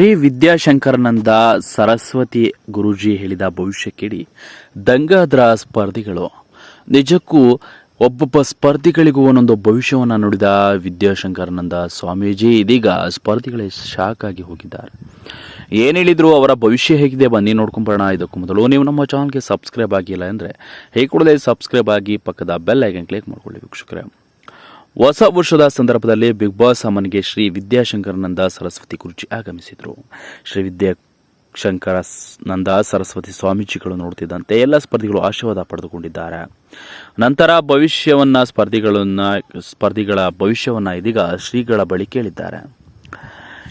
ಶ್ರೀ ವಿದ್ಯಾಶಂಕರನಂದ ಸರಸ್ವತಿ ಗುರುಜಿ ಹೇಳಿದ ಭವಿಷ್ಯ ಕೇಳಿ ದಂಗಾದ್ರ ಸ್ಪರ್ಧಿಗಳು. ನಿಜಕ್ಕೂ ಒಬ್ಬೊಬ್ಬ ಸ್ಪರ್ಧಿಗಳಿಗೂ ಒಂದೊಂದು ಭವಿಷ್ಯವನ್ನು ನುಡಿದ ವಿದ್ಯಾಶಂಕರನಂದ ಸ್ವಾಮೀಜಿ ಇದೀಗ ಸ್ಪರ್ಧಿಗಳೇ ಶಾಕ್ ಆಗಿ ಹೋಗಿದ್ದಾರೆ. ಏನು ಹೇಳಿದ್ರು ಅವರ ಭವಿಷ್ಯ ಹೇಗಿದೆ ಬನ್ನಿ ನೋಡ್ಕೊಂಬರೋಣ. ಇದಕ್ಕೂ ಮೊದಲು ನೀವು ನಮ್ಮ ಚಾನಲ್ಗೆ ಸಬ್ಸ್ಕ್ರೈಬ್ ಆಗಿಲ್ಲ ಅಂದರೆ, ಹೇಗೆ ಕೂಡಲೇ ಸಬ್ಸ್ಕ್ರೈಬ್ ಆಗಿ ಪಕ್ಕದ ಬೆಲ್ ಐಕನ್ ಕ್ಲಿಕ್ ಮಾಡ್ಕೊಳ್ಳಿ ವೀಕ್ಷಕರೇ. ಹೊಸ ವರ್ಷದ ಸಂದರ್ಭದಲ್ಲಿ ಬಿಗ್ ಬಾಸ್ ಅಮ್ಮನಿಗೆ ಶ್ರೀ ವಿದ್ಯಾಶಂಕರನಂದ ಸರಸ್ವತಿ ಗುರುಜಿ ಆಗಮಿಸಿದರು. ಶ್ರೀ ವಿದ್ಯಾಶಂಕರ ನಂದ ಸರಸ್ವತಿ ಸ್ವಾಮೀಜಿಗಳು ನೋಡುತ್ತಿದ್ದಂತೆ ಎಲ್ಲ ಸ್ಪರ್ಧಿಗಳು ಆಶೀರ್ವಾದ ಪಡೆದುಕೊಂಡಿದ್ದಾರೆ. ನಂತರ ಭವಿಷ್ಯವನ್ನ ಸ್ಪರ್ಧಿಗಳನ್ನ, ಸ್ಪರ್ಧಿಗಳ ಭವಿಷ್ಯವನ್ನ ಇದೀಗ ಶ್ರೀಗಳ ಬಳಿ ಕೇಳಿದ್ದಾರೆ.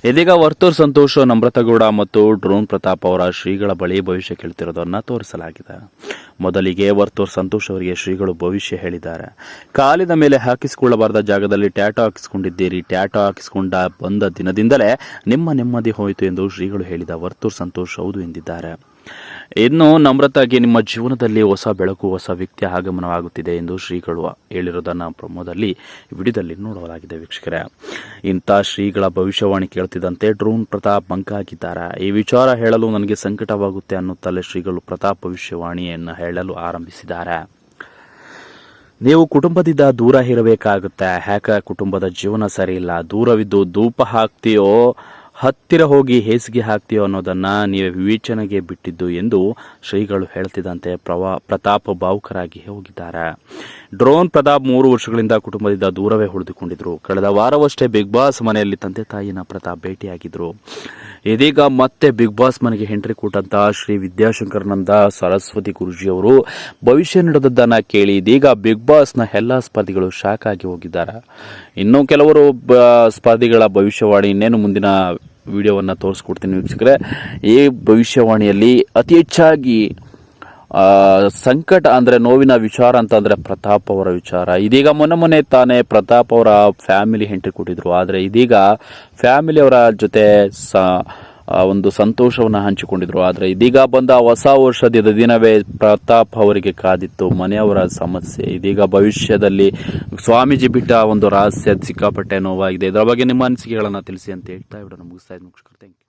ಇದೀಗ ವರ್ತೂರ್ ಸಂತೋಷ್, ನಮ್ರತಗೌಡ ಮತ್ತು ಡ್ರೋನ್ ಪ್ರತಾಪ್ ಅವರ ಶ್ರೀಗಳ ಬಳಿ ಭವಿಷ್ಯ ಕೇಳ್ತಿರೋದನ್ನು ತೋರಿಸಲಾಗಿದೆ. ಮೊದಲಿಗೆ ವರ್ತೂರ್ ಸಂತೋಷ್ ಅವರಿಗೆ ಶ್ರೀಗಳು ಭವಿಷ್ಯ ಹೇಳಿದ್ದಾರೆ. ಕಾಲಿನ ಮೇಲೆ ಹಾಕಿಸಿಕೊಳ್ಳಬಾರದ ಜಾಗದಲ್ಲಿ ಟ್ಯಾಟೋ ಹಾಕಿಸಿಕೊಂಡಿದ್ದೀರಿ. ಟ್ಯಾಟೋ ಹಾಕಿಸಿಕೊಂಡ ಬಂದ ದಿನದಿಂದಲೇ ನಿಮ್ಮ ನೆಮ್ಮದಿ ಹೋಯಿತು ಎಂದು ಶ್ರೀಗಳು ಹೇಳಿದ ವರ್ತೂರ್ ಸಂತೋಷ್ ಹೌದು ಎಂದಿದ್ದಾರೆ. ಇನ್ನು ನಮ್ರತಾಗಿ ನಿಮ್ಮ ಜೀವನದಲ್ಲಿ ಹೊಸ ಬೆಳಕು, ಹೊಸ ವ್ಯಕ್ತಿ ಆಗಮನವಾಗುತ್ತಿದೆ ಎಂದು ಶ್ರೀಗಳು ಹೇಳಿರೋದನ್ನ ಪ್ರಮೋದಲ್ಲಿ ವಿಡಿಯೋದಲ್ಲಿ ನೋಡಲಾಗಿದೆ ವೀಕ್ಷಕರೇ. ಇಂಥ ಶ್ರೀಗಳ ಭವಿಷ್ಯವಾಣಿ ಕೇಳ್ತಿದ್ದಂತೆ ಡ್ರೋನ್ ಪ್ರತಾಪ್ ಬಂಕ ಹಾಕಿದ್ದಾರೆ ಈ ವಿಚಾರ ಹೇಳಲು ನನಗೆ ಸಂಕಟವಾಗುತ್ತೆ ಅನ್ನುತ್ತಲೇ ಶ್ರೀಗಳು ಪ್ರತಾಪ್ ಭವಿಷ್ಯವಾಣಿಯನ್ನು ಹೇಳಲು ಆರಂಭಿಸಿದ್ದಾರೆ. ನೀವು ಕುಟುಂಬದಿಂದ ದೂರ ಇರಬೇಕಾಗುತ್ತೆ. ಯಾಕ ಕುಟುಂಬದ ಜೀವನ ಸರಿಯಿಲ್ಲ ದೂರವಿದ್ದು ಧೂಪ ಹಾಕ್ತೀಯೋ? ಹತ್ತಿರ ಹೋಗಿ ಹೇಸಿಗೆ ಹಾಕ್ತೀಯೋ ಅನ್ನೋದನ್ನ ನೀವೇ ವಿವೇಚನೆಗೆ ಬಿಟ್ಟಿದ್ದು ಎಂದು ಶ್ರೀಗಳು ಹೇಳ್ತಿದ್ದಂತೆ ಪ್ರವಾ, ಪ್ರತಾಪ್ ಭಾವುಕರಾಗಿ ಹೋಗಿದ್ದಾರೆ. ಡ್ರೋನ್ ಪ್ರತಾಪ್ ಮೂರು ವರ್ಷಗಳಿಂದ ಕುಟುಂಬದಿಂದ ದೂರವೇ ಉಳಿದುಕೊಂಡಿದ್ರು. ಕಳೆದ ವಾರವಷ್ಟೇ ಬಿಗ್ ಬಾಸ್ ಮನೆಯಲ್ಲಿ ತಂದೆ ತಾಯಿನ ಪ್ರತಾಪ್ ಭೇಟಿಯಾಗಿದ್ರು. ಇದೀಗ ಮತ್ತೆ ಬಿಗ್ ಬಾಸ್ ಮನೆಗೆ ಎಂಟ್ರಿ ಕೊಟ್ಟಂತ ಶ್ರೀ ವಿದ್ಯಾಶಂಕರನಂದ ಸರಸ್ವತಿ ಗುರುಜಿ ಅವರು ಭವಿಷ್ಯ ನಡೆದದ್ದನ್ನು ಕೇಳಿ ಇದೀಗ ಬಿಗ್ ಬಾಸ್ನ ಎಲ್ಲ ಸ್ಪರ್ಧಿಗಳು ಶಾಕ್ ಆಗಿ ಹೋಗಿದ್ದಾರೆ. ಇನ್ನು ಕೆಲವರು ಸ್ಪರ್ಧಿಗಳ ಭವಿಷ್ಯವಾಣಿ ಇನ್ನೇನು ಮುಂದಿನ ವಿಡಿಯೋವನ್ನ ತೋರಿಸ್ಕೊಡ್ತೀನಿ ವೀಕ್ಷಕರೇ. ಈ ಭವಿಷ್ಯವಾಣಿಯಲ್ಲಿ ಅತಿ ಹೆಚ್ಚಾಗಿ ಸಂಕಟ ಅಂದರೆ ನೋವಿನ ವಿಚಾರ ಅಂತಂದರೆ ಪ್ರತಾಪ್ ಅವರ ವಿಚಾರ. ಇದೀಗ ಮೊನ್ನೆ ಮೊನ್ನೆ ತಾನೇ ಪ್ರತಾಪ್ ಅವರ ಫ್ಯಾಮಿಲಿ ಎಂಟ್ರಿ ಕೊಟ್ಟಿದ್ರು. ಆದರೆ ಇದೀಗ ಫ್ಯಾಮಿಲಿ ಅವರ ಜೊತೆ ಸ ಒಂದು ಸಂತೋಷವನ್ನು ಹಂಚಿಕೊಂಡಿದ್ರು. ಆದರೆ ಇದೀಗ ಬಂದ ಹೊಸ ವರ್ಷದ ದಿನವೇ ಪ್ರತಾಪ್ ಅವರಿಗೆ ಕಾದಿತ್ತು. ಮನೆಯವರ ಸಮಸ್ಯೆ. ಇದೀಗ ಭವಿಷ್ಯದಲ್ಲಿ ಸ್ವಾಮೀಜಿ ಬಿಟ್ಟ ಒಂದು ರಹಸ್ಯ ಸಿಕ್ಕಾಪಟ್ಟೆ ನೋವಾಗಿದೆ. ಇದರ ಬಗ್ಗೆ ನಿಮ್ಮ ಅನಿಸಿಕೆಗಳನ್ನು ತಿಳಿಸಿ ಅಂತ ಹೇಳ್ತಾ ಇವರನ್ನು ಮುಗಿಸ್ತಾ ಇದ್ದೀನಿ. ಯು